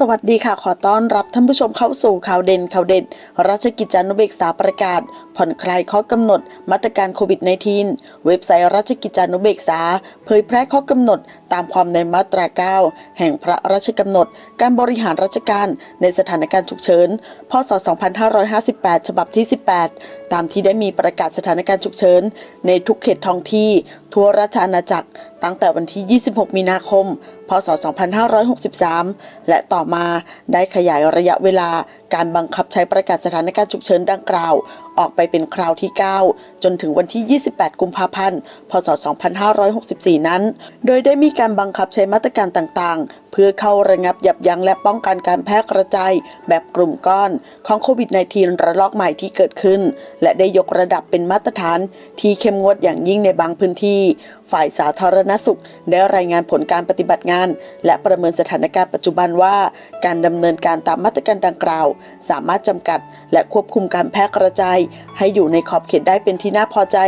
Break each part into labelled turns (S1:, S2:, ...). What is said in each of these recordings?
S1: สวัสดีค่ะ ขอต้อนรับท่านผู้ชมเข้าสู่ข่าวเด่นข่าวเด็ด ราชกิจจานุเบกษาประกาศ ผ่อนคลายข้อกำหนดมาตรการโควิด -19 เว็บไซต์ราชกิจจานุเบกษา เผยแพร่ข้อกำหนดตามความในมาตรา 9 แห่งพระราชกำหนด การบริหารราชการในสถานการณ์ฉุกเฉิน พศ 2558 ฉบับที่ 18 ตามที่ได้มีประกาศสถานการณ์ฉุกเฉินในทุกเขตท้องที่ ทั่วราชอาณาจักร ตั้งแต่วันที่ 26 มีนาคม พศ 2563 และต่อมาได้ขยายระยะเวลาการบังคับใช้ประกาศสถานการณ์ฉุกเฉินดังกล่าว ออกไปเป็นคราวที่ 9 จนถึงวันที่ 28 กุมภาพันธ์ พศ 2564 นั้น โดยได้มีการบังคับใช้มาตรการต่างๆ เพื่อเข้าระงับยับยั้งและป้องกันการแพร่กระจายแบบกลุ่มก้อนของโควิด -19 ระลอกใหม่ที่เกิดขึ้น และได้ยกระดับเป็นมาตรฐานที่เข้มงวดอย่างยิ่งในบางพื้นที่ ฝ่ายสาธารณสุข ได้รายงานผลการปฏิบัติงาน และประเมินสถานการณ์ปัจจุบันว่า การดำเนินการตามมาตรการดังกล่าว สามารถจำกัด และควบคุมการแพร่กระจายให้อยู่ในขอบเขตได้เป็นที่น่าพอใจ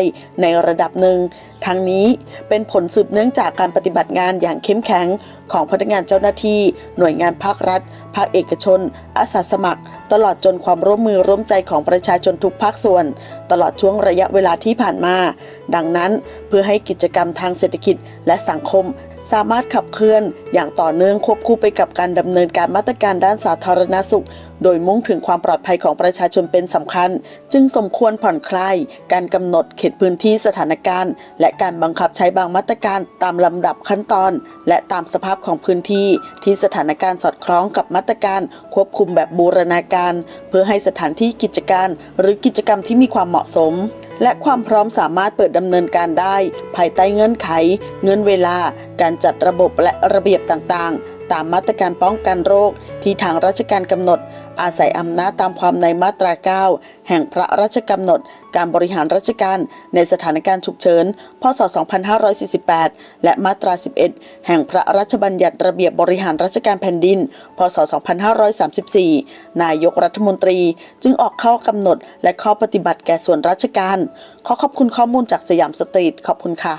S1: ในระดับหนึ่งทั้งนี้เป็นผลสืบเนื่องจากการปฏิบัติงานอย่างเข้มแข็งของพนักงานเจ้าหน้าที่ หน่วยงานภาครัฐ ภาคเอกชน อาสาสมัคร ตลอดจนความร่วมมือร่วมใจของประชาชนทุกภาคส่วน ตลอดช่วงระยะเวลาที่ผ่านมา ดังนั้นเพื่อให้กิจกรรมทางเศรษฐกิจและสังคม สามารถขับเคลื่อน อย่างต่อเนื่องควบคู่ไปกับการดำเนินการมาตรการด้านสาธารณสุข โดยมุ่งถึงความปลอดภัยของประชาชนเป็นสำคัญ จึงสมควรผ่อนคลายการกำหนดเขตพื้นที่สถานการณ์ และการบังคับใช้บางมาตรการตามลำดับขั้นตอน และตามสภาพของพื้นที่ที่สถานการณ์สอดคล้องกับมาตรการควบคุมแบบบูรณาการ เพื่อให้สถานที่กิจการ หรือกิจกรรมที่มีความเหมาะสม และความพร้อมสามารถเปิดดำเนินการได้ ภายใต้เงื่อนไข เงื่อนเวลา การจัดระบบและระเบียบต่างๆ ตามมาตรการป้องกันโรคที่ทางราชการกำหนด อาศัยอำนาจตามความในมาตรา 9 แห่งพระราชกำหนด การบริหารราชการในสถานการณ์ฉุกเฉิน พศ 2548 และมาตรา 11 แห่งพระราชบัญญัติระเบียบบริหารราชการแผ่นดิน พศ 2534 นายกรัฐมนตรีจึงออกข้อกำหนดและข้อปฏิบัติแก่ส่วนราชการ ขอขอบคุณข้อมูลจากสยามสตรีท ขอบคุณค่ะ